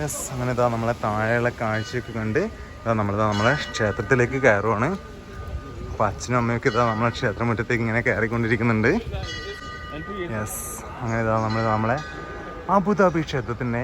Yes അങ്ങനെ ഇതാ നമ്മളെ താഴെയുള്ള കാഴ്ചയൊക്കെ കണ്ട് ഇതാ നമ്മളിതാ നമ്മളെ ക്ഷേത്രത്തിലേക്ക് കയറുവാണ്. അപ്പോൾ അച്ഛനും അമ്മയൊക്കെ ഇതാ നമ്മളെ ക്ഷേത്രമുറ്റത്തേക്ക് ഇങ്ങനെ കയറിക്കൊണ്ടിരിക്കുന്നുണ്ട്. യെസ് അങ്ങനെ ഇതാ നമ്മൾ നമ്മളെ അബുദാബി ക്ഷേത്രത്തിന്റെ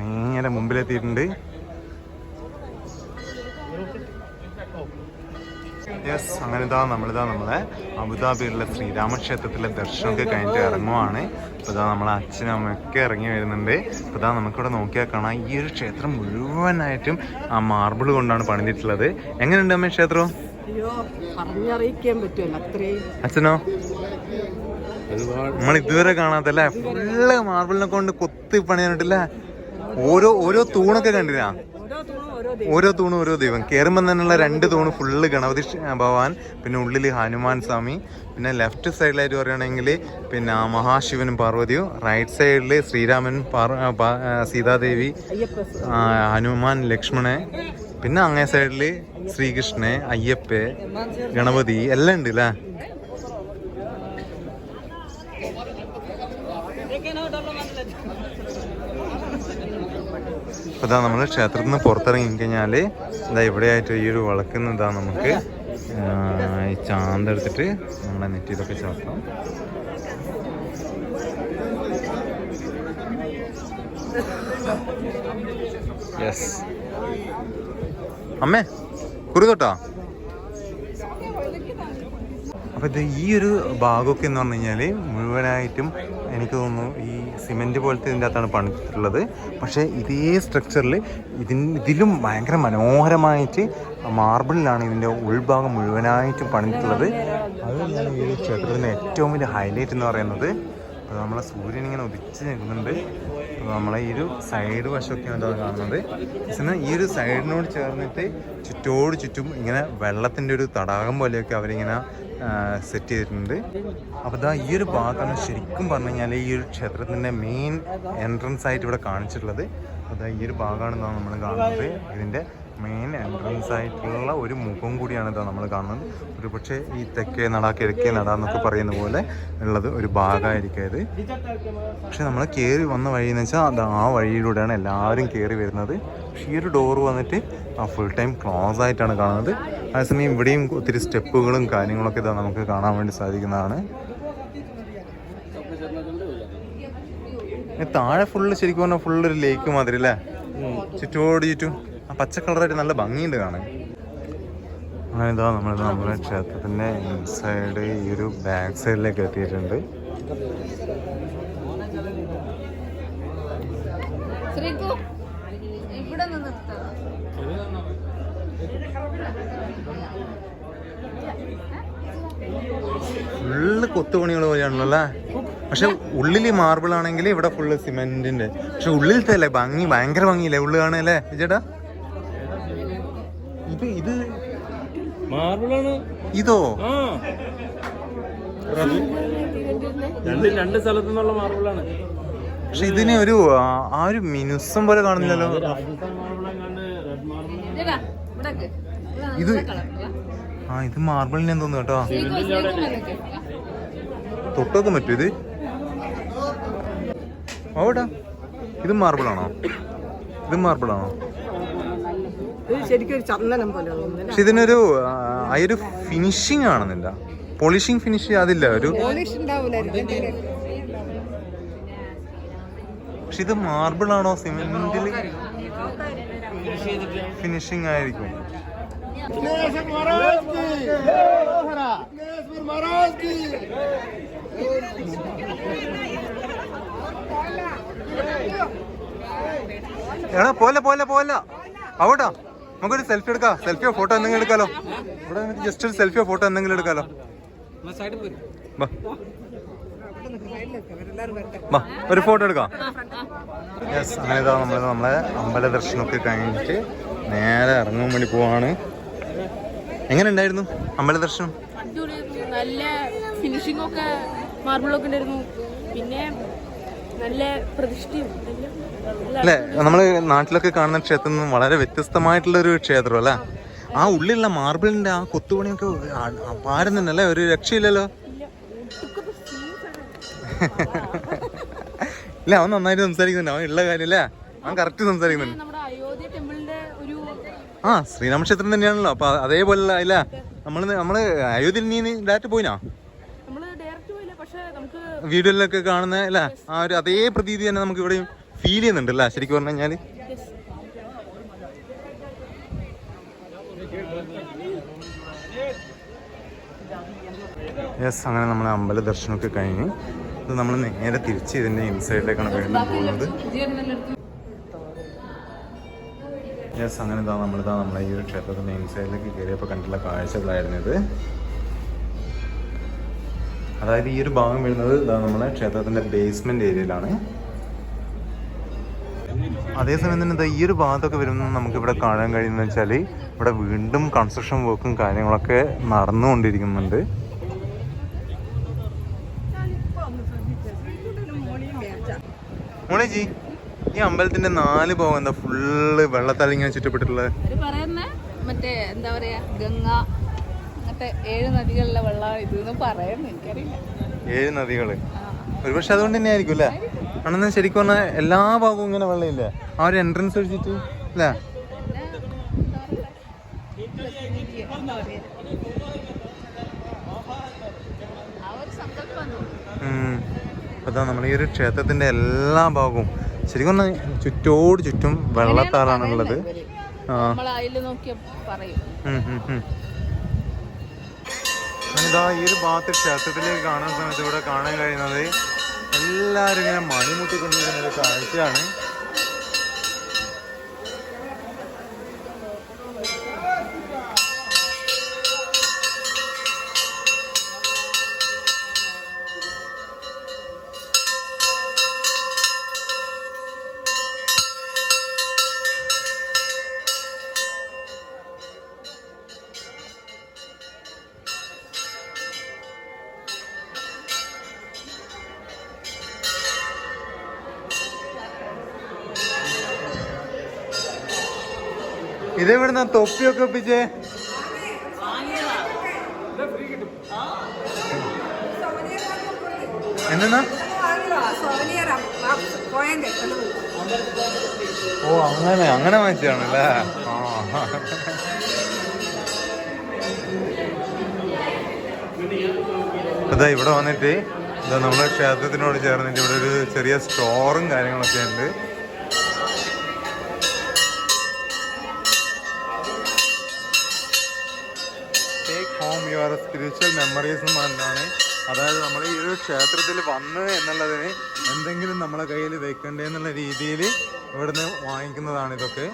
നേരെ മുമ്പിലെത്തിയിട്ടുണ്ട്. യെസ് അങ്ങനെ ഇതാ നമ്മളിതാ നമ്മളെ അബുദാബിയിലുള്ള ശ്രീരാമക്ഷേത്രത്തിലെ ദർശനമൊക്കെ കഴിഞ്ഞിട്ട് ഇറങ്ങുവാണ്. അപ്പോൾ ഇതാ നമ്മളെ അച്ഛനും അമ്മയൊക്കെ ഇറങ്ങി വരുന്നുണ്ട്. അപ്പോൾ ഇതാ നമുക്കിവിടെ നോക്കിയാൽ കാണാം. ഈ ഒരു ക്ഷേത്രം മുഴുവനായിട്ടും ആ മാർബിൾ കൊണ്ടാണ് പണിതിട്ടുള്ളത്. എങ്ങനെയുണ്ട് അമ്മ ക്ഷേത്രം? അയ്യോ പറഞ്ഞറിയിക്കാൻ പറ്റുമല്ലോ അത്രയും. അച്ഛനോ? നമ്മൾ ഇതുവരെ കാണാത്തല്ലേ? ഫുള്ള് മാർബിളിനെ കൊണ്ട് കൊത്തി പണിയാനിട്ടില്ലേ ഓരോ ഓരോ തൂണൊക്കെ കണ്ടിനാ ഓരോ തൂണും ഓരോ ദൈവം. കയറുമ്പോൾ തന്നെയുള്ള രണ്ട് തൂണ് ഫുള്ള് ഗണപതി ഭഗവാൻ പിന്നെ ഉള്ളിൽ ഹനുമാൻ സ്വാമി പിന്നെ ലെഫ്റ്റ് സൈഡിലായിട്ട് പറയുകയാണെങ്കിൽ പിന്നെ മഹാശിവനും പാർവതിയും റൈറ്റ് സൈഡിൽ ആ, സീതാദേവി ഹനുമാൻ ലക്ഷ്മണൻ പിന്നെ അങ്ങേ സൈഡിൽ ശ്രീകൃഷ്ണൻ അയ്യപ്പ ഗണപതി എല്ലാം ഉണ്ട് അല്ലേ അപ്പോൾ ഇതാ നമ്മൾ ക്ഷേത്രത്തിൽ നിന്ന് പുറത്തിറങ്ങി കഴിഞ്ഞാൽ ഇതാ ഇവിടെയായിട്ട് ഈ ഒരു വിളക്കുന്ന ഇതാ നമുക്ക് ഈ ചാന്ത എടുത്തിട്ട് നമ്മുടെ നെറ്റിയിലൊക്കെ ചേർക്കാം. യെസ് അമ്മേ കുറി തൊട്ടോ? അപ്പോൾ ഇത് ഈ ഒരു ഭാഗമൊക്കെ എന്ന് പറഞ്ഞു കഴിഞ്ഞാൽ മുഴുവനായിട്ടും എനിക്ക് തോന്നുന്നു ഈ സിമെന്റ് പോലത്തെ ഇതിന്റെ അകത്താണ് പണിതിട്ടുള്ളത്. പക്ഷേ ഇതേ സ്ട്രക്ചറിൽ ഇതിന് ഇതിലും ഭയങ്കര മനോഹരമായിട്ട് മാർബിളിലാണ് ഇതിന്റെ ഉൾഭാഗം മുഴുവനായിട്ടും പണിതിട്ടുള്ളത്. അത് തന്നെയാണ് ഈ ക്ഷേത്രത്തിന്റെ ഏറ്റവും വലിയ ഹൈലൈറ്റ് എന്ന് പറയുന്നത്? അപ്പോൾ നമ്മളെ സൂര്യൻ ഇങ്ങനെ ഉദിച്ച് നിൽക്കുന്നുണ്ട്. നമ്മളെ ഈ ഒരു സൈഡ് വശമൊക്കെയാണ് എന്താ കാണുന്നത്. എന്നാൽ ഈ ഒരു സൈഡിനോട് ചേർന്നിട്ട് ചുറ്റോട് ചുറ്റും ഇങ്ങനെ വെള്ളത്തിന്റെ ഒരു തടാകം പോലെയൊക്കെ അവരിങ്ങനെ സെറ്റ് ചെയ്തിട്ടുണ്ട്. അപ്പോൾ ഇതാ ഈ ഒരു ഭാഗത്താണ് ശരിക്കും പറഞ്ഞു കഴിഞ്ഞാൽ ഈ ഒരു ക്ഷേത്രത്തിന്റെ മെയിൻ എൻട്രൻസ് ആയിട്ട് ഇവിടെ കാണിച്ചിട്ടുള്ളത്. അപ്പോൾ ഈ ഒരു ഭാഗമാണ് നമ്മൾ കാണുന്നത്. ഇതിന്റെ മെയിൻ എൻട്രൻസ് ആയിട്ടുള്ള ഒരു മുഖം കൂടിയാണ് ഇതാ നമ്മൾ കാണുന്നത്. ഒരു പക്ഷേ ഈ തെക്കേ നട കിഴക്കേ നട എന്നൊക്കെ പറയുന്ന പോലെ ഉള്ളത് ഒരു ഭാഗമായിരിക്കും ഇത് പക്ഷെ നമ്മൾ കയറി വന്ന വഴി എന്ന് വെച്ചാൽ അത് ആ വഴിയിലൂടെയാണ് എല്ലാവരും കയറി വരുന്നത്. പക്ഷേ ഈ ഒരു ഡോറ് വന്നിട്ട് ആ ഫുൾ ടൈം ക്ലോസ് ആയിട്ടാണ് കാണുന്നത്. അതേസമയം ഇവിടെയും ഒത്തിരി സ്റ്റെപ്പുകളും കാര്യങ്ങളൊക്കെ ഇതാ നമുക്ക് കാണാൻ വേണ്ടി സാധിക്കുന്നതാണ്. താഴെ ഫുള്ള് ശരിക്കും പറഞ്ഞാൽ ഫുള്ള് ഒരു ലേക്ക് മാതിരി അല്ലേ? ചുറ്റോട് ചുറ്റും ആ പച്ച കളറായിട്ട് നല്ല ഭംഗിയുണ്ട് കാണാൻ. അങ്ങനെ ഇതാ നമ്മൾ നമ്മുടെ ക്ഷേത്രത്തിന്റെ ഇൻസൈഡ് ഈ ഒരു ബാക്ക് സൈഡിലേക്ക് എത്തിയിട്ടുണ്ട്. ഇവിടെ നിന്ന് ഫുള്ള് കൊത്തുപണികൾ പോലെയാണല്ലോ അല്ലേ? പക്ഷെ ഉള്ളിൽ മാർബിൾ ആണെങ്കിൽ ഇവിടെ ഫുള്ള് സിമെന്റിന്റെ പക്ഷെ ഉള്ളിലത്തെ അല്ലേ ഭംഗി? ഭയങ്കര ഭംഗിയില്ലേ ഉള്ളു കാണല്ലേ ചേട്ടാ ഇത് ഇത് മാർബിളാണ്. ഇതോ? രണ്ട് രണ്ട് സ്ഥലത്തു നിന്നുള്ള മാർബിളാണ്. പക്ഷെ ഇതിന് ഒരു ആ, ഒരു മിനുസം പോലെ കാണുന്നില്ലല്ലോ. ഇതാ, ആ ഇത് മാർബിളിനെ തോന്നുന്നു കേട്ടോ. തൊട്ടൊക്കെ പറ്റും ഇത്? ഓടാ ഇത് മാർബിളാണോ? ആണോ ഇത് മാർബിളാണോ? ആണോ ഇത് ശരിക്കും ഒരു ചന്ദനം പോലെ തോന്നുന്നില്ല പക്ഷെ ഇതിനൊരു ആ, ഫിനിഷിംഗ് ഒരു ഫിനിഷിങ് ആണെന്നില്ല. പോളിഷിങ് ഫിനിഷ് അതില്ല ഒരു പോളിഷ് പക്ഷെ ഇത് മാർബിൾ ആണോ സിമെന്റിൽ ഫിനിഷിംഗ് ആയിരിക്കും. എടാ പോലെ പോലെ പോലെ. അവിടെ നമുക്കൊരു സെൽഫി എടുക്കാം. സെൽഫിയോ ഫോട്ടോ എന്തെങ്കിലും എടുക്കാലോ? ഇവിടെ ജസ്റ്റ് ഒരു സെൽഫിയോ ഫോട്ടോ എന്തെങ്കിലും എടുക്കാലോ? വാ. വാ, ഒരു ഫോട്ടോ എടുക്കാം. യെസ് അങ്ങനെ ഇതാ നമ്മൾ നമ്മളെ അമ്പല ദർശനമൊക്കെ കഴിഞ്ഞിട്ട് നേരെ ഇറങ്ങാൻ വേണ്ടി പോവാണ്. എങ്ങനെ ഉണ്ടായിരുന്നു അമ്പല ദർശനം? അടിപൊളിയായിരുന്നു. നല്ല ഫിനിഷിംഗ് ഒക്കെ മാർബിളൊക്കെ ഉണ്ടായിരുന്നു. പിന്നെ നല്ല പ്രതിഷ്ഠയും അല്ലേ? നമ്മൾ നാട്ടിലൊക്കെ കാണുന്ന ക്ഷേത്രത്തിൽ നിന്നും വളരെ വ്യത്യസ്തമായിട്ടുള്ള ഒരു ക്ഷേത്രം അല്ലേ? ആ ഉള്ളിലുള്ള മാർബിളിന്റെ ആ കൊത്തുപണിയൊക്കെ പാരുന്നുണ്ടല്ലേ ഒരു രക്ഷയില്ലല്ലോ? ഇല്ല അവൻ നന്നായിട്ട് സംസാരിക്കുന്നുണ്ട്. അവൻ ഉള്ള കാര്യല്ലേ അവൻ കറക്റ്റ് സംസാരിക്കുന്നുണ്ട്. ആ ശ്രീരാമക്ഷേത്രം തന്നെയാണല്ലോ. അപ്പൊ അതേപോലെ ഇല്ല നമ്മൾ നമ്മൾ അയോധ്യയിൽ നീ ഡയറക്റ്റ് പോയിനാ നമ്മൾ ഡയറക്റ്റ് പോയില്ല പക്ഷെ നമുക്ക് വീഡിയോയിലൊക്കെ കാണുന്ന അല്ല ആ ഒരു അതേ പ്രതീതി തന്നെ നമുക്ക് ഇവിടെയും ഫീൽ ചെയ്യുന്നുണ്ട് അല്ല? ശരിക്കും പറഞ്ഞു കഴിഞ്ഞാൽ. യെസ് അങ്ങനെ നമ്മൾ അമ്പല ദർശനമൊക്കെ കഴിഞ്ഞു. ഇത് നമ്മൾ നേരെ തിരിച്ച് ഇതിന്റെ ഇൻസൈഡിലേക്കാണ് വീണ്ടും പോകുന്നത്. യെസ് അങ്ങനെ ഇതാ നമ്മളിതാ നമ്മളെ ഈ ഒരു ക്ഷേത്രത്തിന്റെ ഇൻസൈഡിലേക്ക് കയറിയപ്പോൾ കണ്ടുള്ള കാഴ്ചകളായിരുന്നു ഇത്. അതായത് ഈ ഒരു ഭാഗം വരുന്നത് നമ്മുടെ ക്ഷേത്രത്തിന്റെ ബേസ്മെന്റ് ഏരിയയിലാണ് അതേസമയം തന്നെ എന്താ ഈ ഒരു ഭാഗത്തൊക്കെ വരുമ്പോൾ നമുക്ക് ഇവിടെ കാണാൻ കഴിയുന്നത് വെച്ചാൽ ഇവിടെ വീണ്ടും കൺസ്ട്രക്ഷൻ വർക്കും കാര്യങ്ങളൊക്കെ നടന്നുകൊണ്ടിരിക്കുന്നുണ്ട്. മോളേജി ഈ അമ്പലത്തിന്റെ നാല് ഭാഗം എന്താ ഫുള്ള് വെള്ളത്താൽ ഇങ്ങനെ ചുറ്റപ്പെട്ടിട്ടുള്ളത്? മറ്റേ എന്താ പറയാ ഗംഗ അങ്ങനത്തെ ഏഴ് നദികളിലെ വെള്ളമാണ് ഇത് എന്ന് പറയുന്നു എനിക്കറിയില്ല. ഏഴ് നദികൾ? ആ. ഒരുപക്ഷെ അതുകൊണ്ട് തന്നെ ആയിരിക്കും. അല്ലേ ആണെന്ന് ശരിക്കും പറഞ്ഞാൽ എല്ലാ ഭാഗവും ഇങ്ങനെ വെള്ളമില്ല? ആ ഒരു എൻട്രൻസ് ഒഴിച്ചിട്ട് അല്ലേ? അതാ. നമ്മൾ ഈ ഒരു ക്ഷേത്രത്തിന്റെ എല്ലാ ഭാഗവും. ശരിക്കും പറഞ്ഞാൽ ചുറ്റോട് ചുറ്റും വെള്ളത്താലാണുള്ളത്. ആ. ഇതാ ഈ ഒരു ഭാഗത്ത് ക്ഷേത്രത്തിലേക്ക് കാണുന്ന സമയത്ത് ഇവിടെ കാണാൻ കഴിയുന്നത് എല്ലാവരും ഇങ്ങനെ മണിമുട്ടിക്കൊണ്ടിരിക്കുന്ന ഒരു കാഴ്ചയാണ്. ഇതെവിടുന്ന തൊപ്പിയൊക്കെ ഒപ്പിച്ചേ? എന്നാ ഓ അങ്ങനെ അങ്ങനെ മാറ്റിയാണല്ലേ ആ. ഇതാ ഇവിടെ വന്നിട്ട് ഇതാ നമ്മുടെ ക്ഷേത്രത്തിനോട് ചേർന്നിട്ട് ഇവിടെ ഒരു ചെറിയ സ്റ്റോറും കാര്യങ്ങളൊക്കെ ഉണ്ട്. Take home your spiritual memories എന്ന് പറഞ്ഞാണ്. അതായത് നമ്മൾ ഈ ഒരു ക്ഷേത്രത്തിൽ വന്ന് എന്നുള്ളതിന് എന്തെങ്കിലും നമ്മളെ കയ്യിൽ വെക്കണ്ടേ എന്നുള്ള രീതിയിൽ ഇവിടുന്ന് വാങ്ങിക്കുന്നതാണ് ഇതൊക്കെ.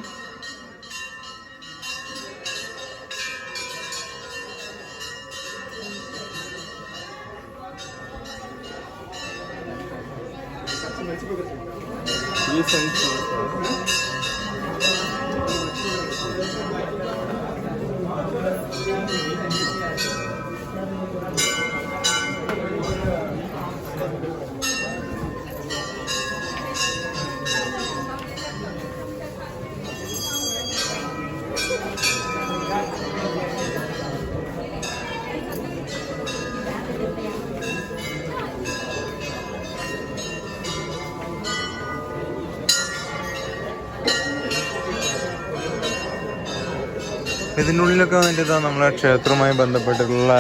ഇതിനുള്ളിലൊക്കെ വന്നിട്ട് നമ്മളെ ക്ഷേത്രവുമായി ബന്ധപ്പെട്ടിട്ടുള്ള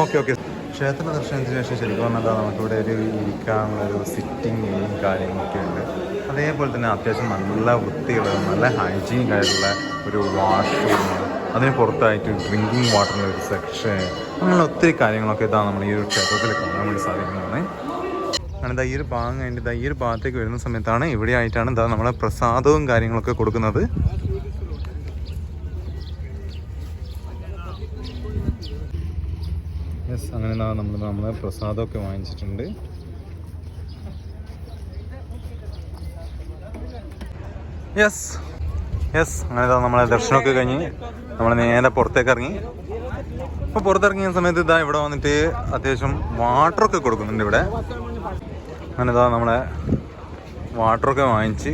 ഓക്കെ ഓക്കെ. ക്ഷേത്ര ദർശനത്തിന് ശേഷം ശരിക്കും പറഞ്ഞാൽ നമുക്കിവിടെ ഒരു ഇരിക്കാനുള്ള ഒരു സിറ്റിംഗ് ഏരിയയും കാര്യങ്ങളൊക്കെ ഉണ്ട്. അതേപോലെ തന്നെ അത്യാവശ്യം നല്ല വൃത്തിയുള്ള നല്ല ഹൈജീനിക് ആയിട്ടുള്ള ഒരു വാഷ്റൂം അതിന് പുറത്തായിട്ട് ഡ്രിങ്കിങ് വാട്ടറിന്റെ ഒരു സെക്ഷൻ അങ്ങനെ ഒത്തിരി കാര്യങ്ങളൊക്കെ ഇതാണ് നമ്മൾ ഈ ഒരു ക്ഷേത്രത്തിൽ കാണാൻ വേണ്ടി സാധിക്കുന്നതാണ്. അങ്ങനെ ഈ ഒരു ഭാഗം കഴിഞ്ഞിട്ട് ഈ ഒരു ഭാഗത്തേക്ക് വരുന്ന സമയത്താണ് ഇവിടെ ആയിട്ടാണ് ഇതാ നമ്മളെ പ്രസാദവും കാര്യങ്ങളൊക്കെ കൊടുക്കുന്നത്. യെസ് നമ്മൾ നമ്മൾ പ്രസാദമൊക്കെ വാങ്ങിച്ചിട്ടുണ്ട്. യെസ് യെസ് അങ്ങനെ നമ്മളെ ദർശനമൊക്കെ കഴിഞ്ഞ് നമ്മൾ നേരെ പുറത്തേക്ക് ഇറങ്ങി. അപ്പോൾ പുറത്തിറങ്ങിയ സമയത്ത് ഇതാ ഇവിടെ വന്നിട്ട് അത്യാവശ്യം വാട്ടറൊക്കെ കൊടുക്കുന്നുണ്ട് ഇവിടെ. അങ്ങനെ ഇതാ നമ്മളെ വാട്ടറൊക്കെ വാങ്ങിച്ച്.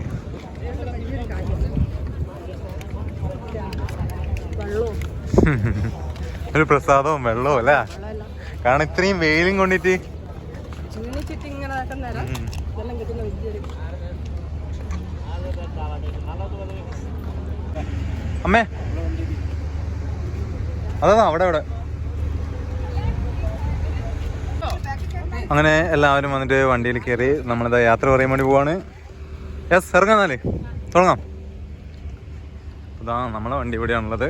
ഒരു പ്രസാദവും വെള്ളവും അല്ലേ? കാരണം ഇത്രയും വെയിലും കൊണ്ടിട്ട് അമ്മേ. അതാ അവിടെ അവിടെ. അങ്ങനെ എല്ലാവരും വന്നിട്ട് വണ്ടിയിൽ കയറി നമ്മളിതാ യാത്ര പറയാൻ വേണ്ടി പോവാണ്. യെസ് ഇറങ്ങാന്നാലേ തുടങ്ങാം. ഇതാ നമ്മളെ വണ്ടി ഇവിടെയാണുള്ളത്.